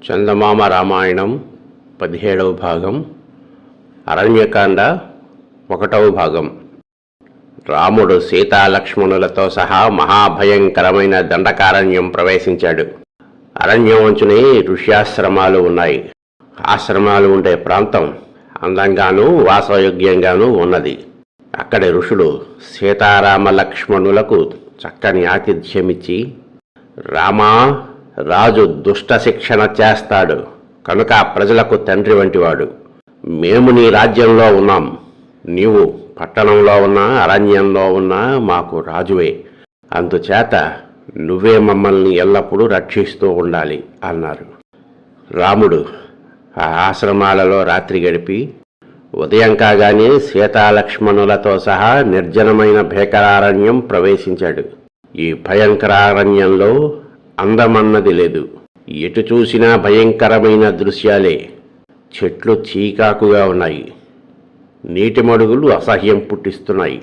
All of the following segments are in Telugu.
చందమామ రామాయణం పదిహేడవ భాగం అరణ్యకాండ ఒకటవ భాగం. రాముడు సీతాలక్ష్మణులతో సహా మహాభయంకరమైన దండకారణ్యం ప్రవేశించాడు. అరణ్యం అంచునే ఋష్యాశ్రమాలు ఉన్నాయి. ఆశ్రమాలు ఉండే ప్రాంతం అందంగానూ వాసయోగ్యంగానూ ఉన్నది. అక్కడి ఋషులు సీతారామ లక్ష్మణులకు చక్కని ఆతిథ్యమిచ్చి రామా రాజు దుష్ట శిక్షణ చేస్తాడు. కనుక ప్రజలకు తండ్రి వంటివాడు. మేము నీ రాజ్యంలో ఉన్నాం. నీవు పట్టణంలో ఉన్నా అరణ్యంలో ఉన్నా మాకు రాజువే. అందుచేత నువ్వే మమ్మల్ని ఎల్లప్పుడూ రక్షిస్తూ ఉండాలి అన్నారు. రాముడు ఆ ఆశ్రమాలలో రాత్రి గడిపి ఉదయం కాగానే సీతాలక్ష్మణులతో సహా నిర్జనమైన భేకరారణ్యం ప్రవేశించాడు. ఈ భయంకరారణ్యంలో అందమన్నది లేదు. ఎటు చూసినా భయంకరమైన దృశ్యాలే. చెట్లు చీకాకుగా ఉన్నాయి. నీటి మడుగులు అసహ్యం పుట్టిస్తున్నాయి.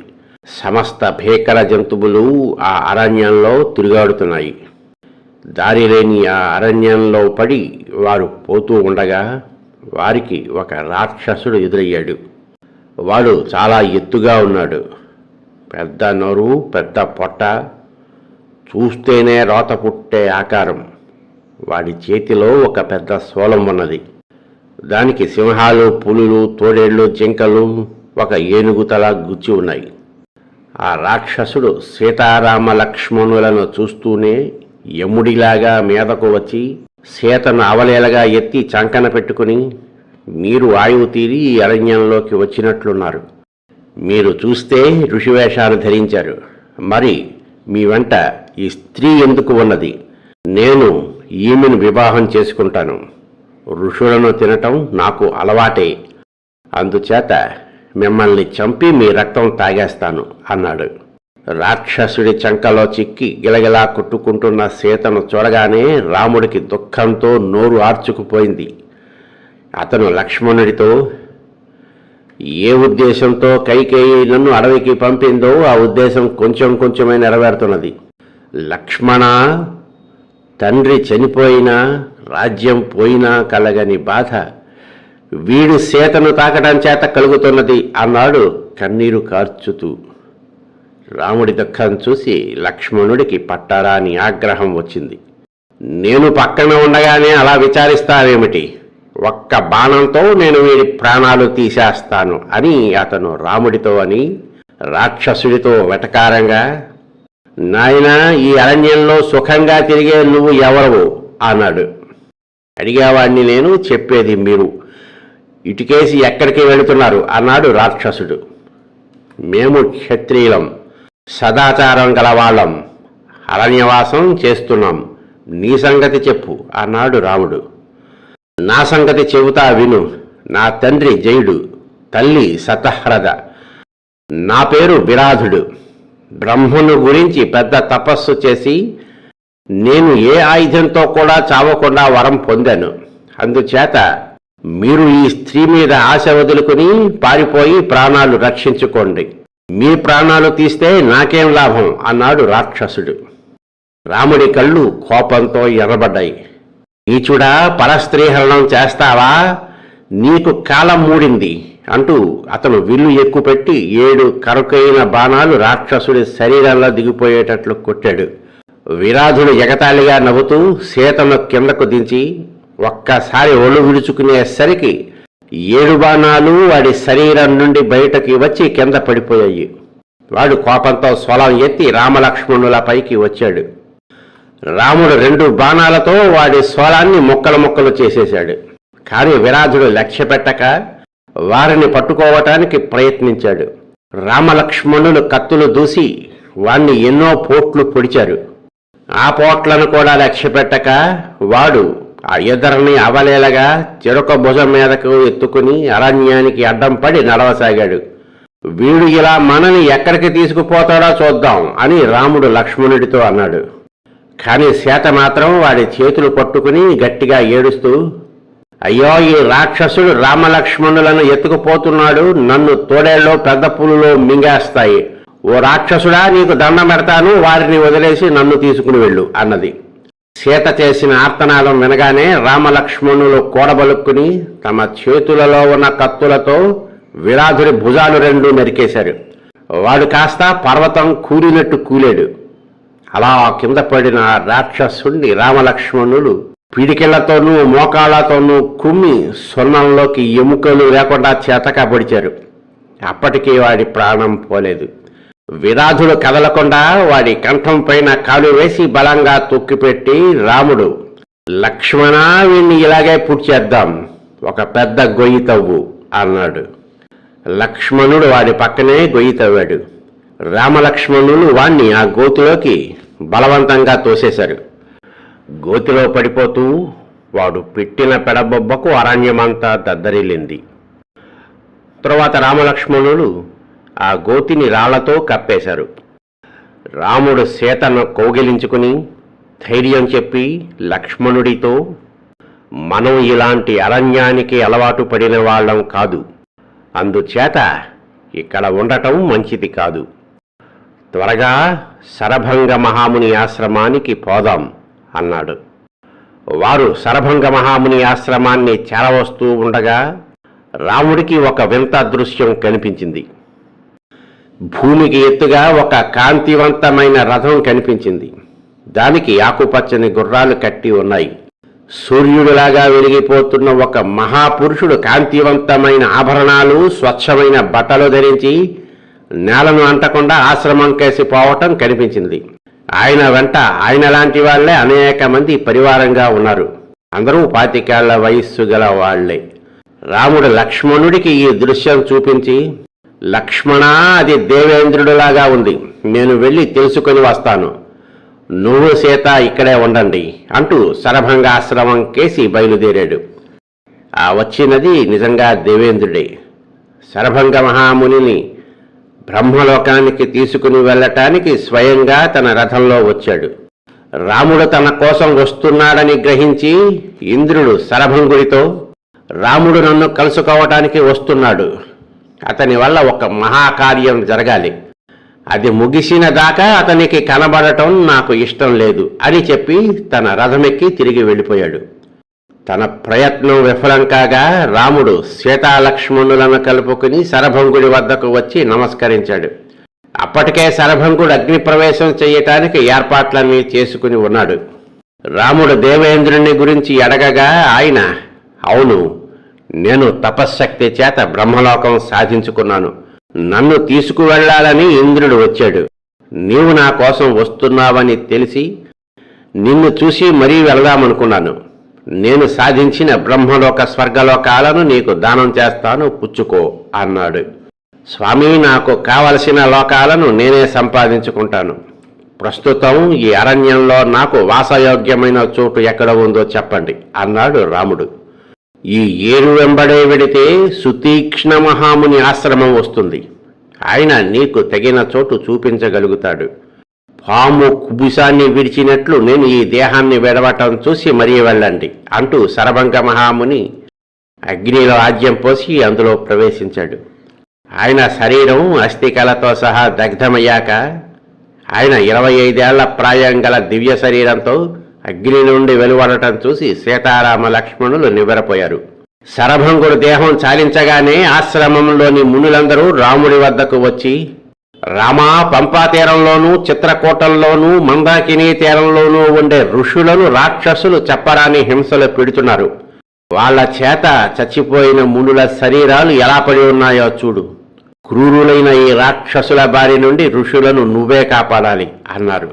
సమస్త భీకర జంతువులు ఆ అరణ్యంలో తిరుగాడుతున్నాయి. దారి లేని ఆ అరణ్యంలో పడి వారు పోతూ ఉండగా వారికి ఒక రాక్షసుడు ఎదురయ్యాడు. వాడు చాలా ఎత్తుగా ఉన్నాడు. పెద్ద నోరు పెద్ద పొట్ట చూస్తేనే రోత పుట్టే ఆకారం. వాడి చేతిలో ఒక పెద్ద సోలం ఉన్నది. దానికి సింహాలు పులులు తోడేళ్ళు జింకలు ఒక ఏనుగు తల గుచ్చి ఉన్నాయి. ఆ రాక్షసుడు సీతారామ లక్ష్మణులను చూస్తూనే యముడిలాగా మీదకు వచ్చి సీతను అవలేలగా ఎత్తి చంకన పెట్టుకుని మీరు ఆయువు తీరి ఈ అరణ్యంలోకి వచ్చినట్లున్నారు. మీరు చూస్తే ఋషివేషాలు ధరించారు. మరి మీ వెంట ఈ స్త్రీ ఎందుకు ఉన్నది? నేను ఈమెను వివాహం చేసుకుంటాను. ఋషులను తినటం నాకు అలవాటే. అందుచేత మిమ్మల్ని చంపి మీ రక్తం తాగేస్తాను అన్నాడు. రాక్షసుడి చంకలో చిక్కి గిలగిలా కొట్టుకుంటున్న సీతను చూడగానే రాముడికి దుఃఖంతో నోరు ఆర్చుకుపోయింది. అతను లక్ష్మణుడితో ఏ ఉద్దేశంతో కైకేయి నన్ను అడవికి పంపిందో ఆ ఉద్దేశం కొంచెం కొంచెమే నెరవేరుతున్నది. లక్ష్మణ తండ్రి చనిపోయినా రాజ్యం పోయినా కలగని బాధ వీడు సీతను తాకడం చేత కలుగుతున్నది. అన్నాడు కన్నీరు కార్చుతూ. రాముడి దుఃఖం చూసి లక్ష్మణుడికి పట్టారాని ఆగ్రహం వచ్చింది. నేను పక్కన ఉండగానే అలా విచారిస్తావేమిటి? ఒక్క బాణంతో నేను వీడి ప్రాణాలు తీసేస్తాను అని అతను రాముడితో అని రాక్షసుడితో వెటకారంగా నాయనా ఈ అరణ్యంలో సుఖంగా తిరిగే నువ్వు ఎవరవు? అన్నాడు. అడిగేవాడిని నేను చెప్పేది మీరు. ఇటుకేసి ఎక్కడికి వెళుతున్నారు? అన్నాడు రాక్షసుడు. మేము క్షత్రియులం సదాచారం గలవాళ్ళం. అరణ్యవాసం చేస్తున్నాం. నీ సంగతి చెప్పు అన్నాడు రాముడు. నా సంగతి చెబుతా విను. నా తండ్రి జయుడు తల్లి సతహ్రద. నా పేరు విరాధుడు. బ్రహ్మను గురించి పెద్ద తపస్సు చేసి నేను ఏ ఆయుధంతో కూడా చావకుండా వరం పొందాను. అందుచేత మీరు ఈ స్త్రీ మీద ఆశ వదులుకుని పారిపోయి ప్రాణాలు రక్షించుకోండి. మీ ప్రాణాలు తీస్తే నాకేం లాభం? అన్నాడు రాక్షసుడు. రాముడి కళ్ళు కోపంతో ఎర్రబడ్డాయి. నీచుడా పరస్త్రీహరణం చేస్తావా? నీకు కాలం మూడింది అంటూ అతను విల్లు ఎక్కుపెట్టి ఏడు కరుకైన బాణాలు రాక్షసుడి శరీరంలో దిగిపోయేటట్లు కొట్టాడు. విరాధుడు ఎగతాళిగా నవ్వుతూ సీతను కిందకు దించి ఒక్కసారి ఒళ్ళు విడుచుకునేసరికి ఏడు బాణాలు వాడి శరీరం నుండి బయటకి వచ్చి కింద పడిపోయాయి. వాడు కోపంతో స్వలం ఎత్తి రామలక్ష్మణుల పైకి వచ్చాడు. రాముడు రెండు బాణాలతో వాడి స్వరాన్ని ముక్కలు ముక్కలు చేసేశాడు. కానీ విరాధుడు లక్ష్య పెట్టక వారిని పట్టుకోవటానికి ప్రయత్నించాడు. రామలక్ష్మణులు కత్తులు దూసి వాణ్ణి ఎన్నో పోట్లు పొడిచారు. ఆ పోట్లను కూడా లక్ష్యపెట్టక వాడు ఆ ఇద్దరిని అవలేలగా చెరొక భుజం మీదకు ఎత్తుకుని అరణ్యానికి అడ్డం పడి నడవసాగాడు. వీడు ఇలా మనని ఎక్కడికి తీసుకుపోతాడో చూద్దాం అని రాముడు లక్ష్మణుడితో అన్నాడు. కానీ సీత మాత్రం వాడి చేతులు పట్టుకుని గట్టిగా ఏడుస్తూ అయ్యో ఈ రాక్షసుడు రామలక్ష్మణులను ఎత్తుకుపోతున్నాడు. నన్ను తోడేళ్ళలో పెద్ద పులులో మింగేస్తాయి. ఓ రాక్షసుడా నీకు దండం పెడతాను. వారిని వదిలేసి నన్ను తీసుకుని వెళ్ళు అన్నది. సీత చేసిన ఆర్తనాదం వినగానే రామలక్ష్మణులు కూడబలుక్కుని తమ చేతులలో ఉన్న కత్తులతో విరాధుడి భుజాలు రెండు నరికేశారు. వాడు కాస్త పర్వతం కూలినట్టు కూలాడు. అలా కింద పడిన రాక్షసుణ్ణి రామలక్ష్మణులు పిడికిళ్ళతోనూ మోకాళ్ళతోనూ కుమ్మి సున్నంలోకి ఎముకలు లేకుండా చేతకా పొడిచారు. అప్పటికీ వాడి ప్రాణం పోలేదు. విరాధుడు కదలకుండా వాడి కంఠం పైన కాలు వేసి బలంగా తొక్కిపెట్టి రాముడు లక్ష్మణ వీణ్ణి ఇలాగే పుడ్చేద్దాం ఒక పెద్ద గొయ్యి తవ్వు అన్నాడు. లక్ష్మణుడు వాడి పక్కనే గొయ్యి తవ్వాడు. రామలక్ష్మణులు వాణ్ణి ఆ గోతులోకి బలవంతంగా తోసేశారు. గోతిలో పడిపోతూ వాడు పెట్టిన పెడబొబ్బకు అరణ్యమంతా దద్దరిల్లింది. తరువాత రామలక్ష్మణులు ఆ గోతిని రాళ్ళతో కప్పేశారు. రాముడు సీతను కౌగిలించుకుని ధైర్యం చెప్పి లక్ష్మణుడితో మనం ఇలాంటి అరణ్యానికి అలవాటు పడిన వాళ్ళం కాదు. అందుచేత ఇక్కడ ఉండటం మంచిది కాదు. త్వరగా శరభంగ మహాముని ఆశ్రమానికి పోదాం. అన్నాడు. వారు శరభంగ మహాముని ఆశ్రమాన్ని చేరవస్తూ ఉండగా రాముడికి ఒక వింత దృశ్యం కనిపించింది. భూమికి ఎత్తుగా ఒక కాంతివంతమైన రథం కనిపించింది. దానికి ఆకుపచ్చని గుర్రాలు కట్టి ఉన్నాయి. సూర్యుడిలాగా వెలిగిపోతున్న ఒక మహాపురుషుడు కాంతివంతమైన ఆభరణాలు స్వచ్ఛమైన బట్టలు ధరించి నేలను అంటకుండా ఆశ్రమం కేసి పోవటం కనిపించింది. ఆయన వెంట ఆయన లాంటి వాళ్ళే అనేక మంది పరివారంగా ఉన్నారు. అందరూ పాతికేళ్ళ వయస్సు గల వాళ్ళే రాముడు లక్ష్మణుడికి ఈ దృశ్యం చూపించి లక్ష్మణ అది దేవేంద్రుడిలాగా ఉంది. నేను వెళ్ళి తెలుసుకొని వస్తాను. నువ్వు సీత ఇక్కడే ఉండండి అంటూ శరభంగాశ్రమం కేసి బయలుదేరాడు. ఆ వచ్చినది నిజంగా దేవేంద్రుడే. శరభంగ మహామునిని బ్రహ్మలోకానికి తీసుకుని వెళ్ళటానికి స్వయంగా తన రథంలో వచ్చాడు. రాముడు తన కోసం వస్తున్నాడని గ్రహించి ఇంద్రుడు సరభంగుడితో రాముడు నన్ను కలుసుకోవటానికి వస్తున్నాడు. అతని వల్ల ఒక మహాకార్యం జరగాలి. అది ముగిసిన దాకా అతనికి కనబడటం నాకు ఇష్టం లేదు అని చెప్పి తన రథమెక్కి తిరిగి వెళ్ళిపోయాడు. తన ప్రయత్నం విఫలం కాగా రాముడు సీతాలక్ష్మణులను కలుపుకుని శరభంగుడి వద్దకు వచ్చి నమస్కరించాడు. అప్పటికే శరభంగుడు అగ్నిప్రవేశం చేయటానికి ఏర్పాట్లన్నీ చేసుకుని ఉన్నాడు. రాముడు దేవేంద్రుని గురించి అడగగా ఆయన అవును నేను తపశ్శక్తి చేత బ్రహ్మలోకం సాధించుకున్నాను. నన్ను తీసుకువెళ్ళాలని ఇంద్రుడు వచ్చాడు. నీవు నా కోసం వస్తున్నావని తెలిసి నిన్ను చూసి మరీ వెళదామనుకున్నాను. నేను సాధించిన బ్రహ్మలోక స్వర్గలోకాలను నీకు దానం చేస్తాను పుచ్చుకో అన్నాడు. స్వామి నాకు కావలసిన లోకాలను నేనే సంపాదించుకుంటాను. ప్రస్తుతం ఈ అరణ్యంలో నాకు వాసయోగ్యమైన చోటు ఎక్కడ ఉందో చెప్పండి అన్నాడు రాముడు. ఈ ఏరు వెంబడే వెడితే సుతీక్ష్ణ మహాముని ఆశ్రమం వస్తుంది. ఆయన నీకు తగిన చోటు చూపించగలుగుతాడు. పాము కుబుసాన్ని విడిచినట్లు నేను ఈ దేహాన్ని విడవటం చూసి మరీ వెళ్ళండి అంటూ శరభంగ మహాముని అగ్నిలో ఆజ్యం పోసి అందులో ప్రవేశించాడు. ఆయన శరీరం అస్థికలతో సహా దగ్ధమయ్యాక ఆయన ఇరవై ఐదేళ్ళ ప్రాయం గల దివ్య శరీరంతో అగ్ని నుండి వెలువడటం చూసి సీతారామ లక్ష్మణులు నివ్వెరపోయారు. శరభంగుడు దేహం చాలించగానే ఆశ్రమంలోని మునులందరూ రాముడి వద్దకు వచ్చి రామా పంపా తీరంలోనూ చిత్రకూటంలోనూ మందాకిని తీరంలోనూ ఉండే ఋషులను రాక్షసులు చెప్పరాని హింసలు పెడుతున్నారు. వాళ్ళ చేత చచ్చిపోయిన మునుల శరీరాలు ఎలా పడి ఉన్నాయో చూడు. క్రూరులైన ఈ రాక్షసుల బారి నుండి ఋషులను నువ్వే కాపాడాలి అన్నారు.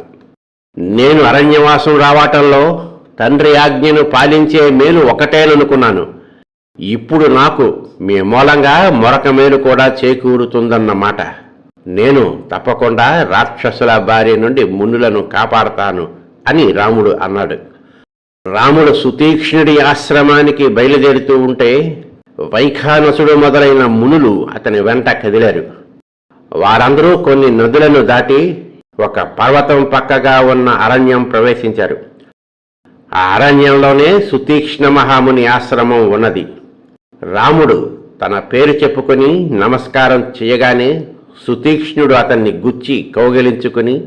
నేను అరణ్యవాసం రావటంలో తండ్రి ఆజ్ఞను పాలించే మేలు ఒకటేననుకున్నాను. ఇప్పుడు నాకు మీ మూలంగా మరొక మేలు కూడా చేకూరుతుందన్నమాట. నేను తప్పకుండా రాక్షసుల భార్య నుండి మునులను కాపాడతాను అని రాముడు అన్నాడు. రాముడు సుతీక్ష్ణుడి ఆశ్రమానికి బయలుదేరుతూ ఉంటే వైఖానసుడు మొదలైన మునులు అతని వెంట కదిలారు. వారందరూ కొన్ని నదులను దాటి ఒక పర్వతం పక్కగా ఉన్న అరణ్యం ప్రవేశించారు. ఆ అరణ్యంలోనే సుతీక్ష్ణ మహాముని ఆశ్రమం ఉన్నది. రాముడు తన పేరు చెప్పుకొని నమస్కారం చేయగానే సుతీక్ష్ణుడు అతన్ని గుచ్చి కౌగిలించుకుని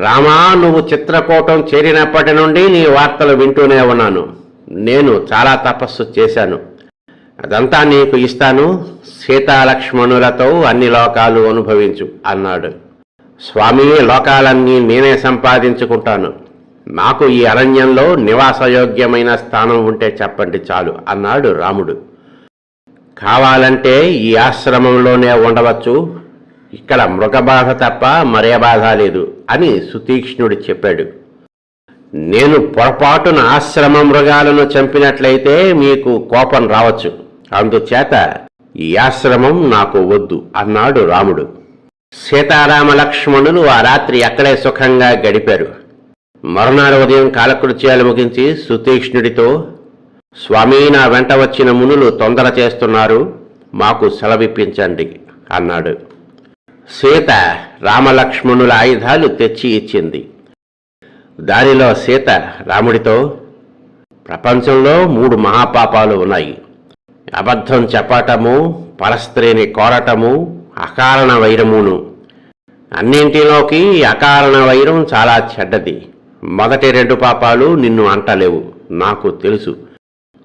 రామా నువ్వు చిత్రకూటం చేరినప్పటి నుండి నీ వార్తలు వింటూనే ఉన్నాను. నేను చాలా తపస్సు చేశాను. అదంతా నీకు ఇస్తాను. సీతాలక్ష్మణులతో అన్ని లోకాలు అనుభవించు అన్నాడు. స్వామి లోకాలన్నీ నేనే సంపాదించుకుంటాను. నాకు ఈ అరణ్యంలో నివాసయోగ్యమైన స్థానం ఉంటే చెప్పండి చాలు అన్నాడు రాముడు. కావాలంటే ఈ ఆశ్రమంలోనే ఉండవచ్చు. ఇక్కడ మృగబాధ తప్ప మరే బాధ లేదు అని సుతీక్ష్ణుడు చెప్పాడు. నేను పొరపాటున ఆశ్రమ మృగాలను చంపినట్లయితే మీకు కోపం రావచ్చు. అందుచేత ఈ ఆశ్రమం నాకు వద్దు అన్నాడు రాముడు. సీతారామ లక్ష్మణులు ఆ రాత్రి అక్కడే సుఖంగా గడిపారు. మరునాడు ఉదయం కాలకృత్యాలు ముగించి సుతీక్ష్ణుడితో స్వామి నా వెంట వచ్చిన మునులు తొందర చేస్తున్నారు మాకు సెలవిప్పించండి అన్నాడు. సీత రామలక్ష్మణుల ఆయుధాలు తెచ్చి ఇచ్చింది. దానిలో సీత రాముడితో ప్రపంచంలో మూడు మహాపాపాలు ఉన్నాయి. అబద్ధం చెప్పటము పరస్త్రీని కోరటము అకారణ వైరమును. అన్నింటిలోకి అకారణ వైరం చాలా చెడ్డది. మొదటి రెండు పాపాలు నిన్ను అంటలేవు నాకు తెలుసు.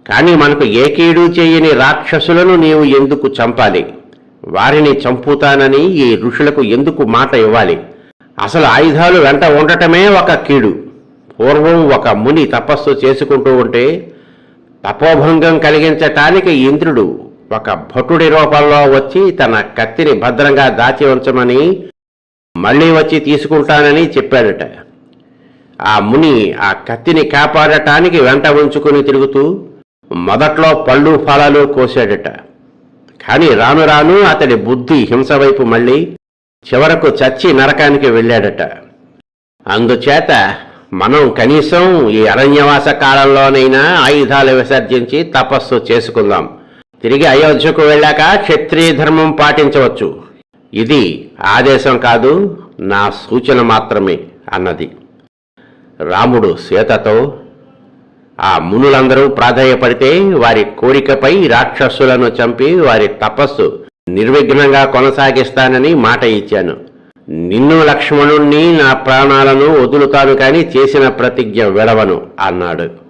కానీ మనకు ఏ కీడు చేయని రాక్షసులను నీవు ఎందుకు చంపాలి? వారిని చంపుతానని ఈ ఋషులకు ఎందుకు మాట ఇవ్వాలి? అసలు ఆయుధాలు వెంట ఉండటమే ఒక కీడు. పూర్వం ఒక ముని తపస్సు చేసుకుంటూ ఉంటే తపోభంగం కలిగించటానికి ఇంద్రుడు ఒక భటుడి రూపంలో వచ్చి తన కత్తిని భద్రంగా దాచి ఉంచమని మళ్ళీ వచ్చి తీసుకుంటానని చెప్పాడట. ఆ ముని ఆ కత్తిని కాపాడటానికి వెంట ఉంచుకుని తిరుగుతూ మొదట్లో పళ్ళు ఫలాలు కోసాడట కానీ రాను రాను అతడి బుద్ధి హింస వైపు మళ్ళీ చివరకు చచ్చి నరకానికి వెళ్ళాడట. అందుచేత మనం కనీసం ఈ అరణ్యవాస కాలంలోనైనా ఆయుధాలు విసర్జించి తపస్సు చేసుకుందాం. తిరిగి అయోధ్యకు వెళ్ళాక క్షత్రియ ధర్మం పాటించవచ్చు. ఇది ఆదేశం కాదు నా సూచన మాత్రమే అన్నది. రాముడు సీతతో ఆ మునులందరూ ప్రాధాయపడితే వారి కోరికపై రాక్షసులను చంపి వారి తపస్సు నిర్విఘ్నంగా కొనసాగిస్తానని మాట ఇచ్చాను. నిన్ను లక్ష్మణుణ్ణి నా ప్రాణాలను వదులుతాను కాని చేసిన ప్రతిజ్ఞ విడవను అన్నాడు.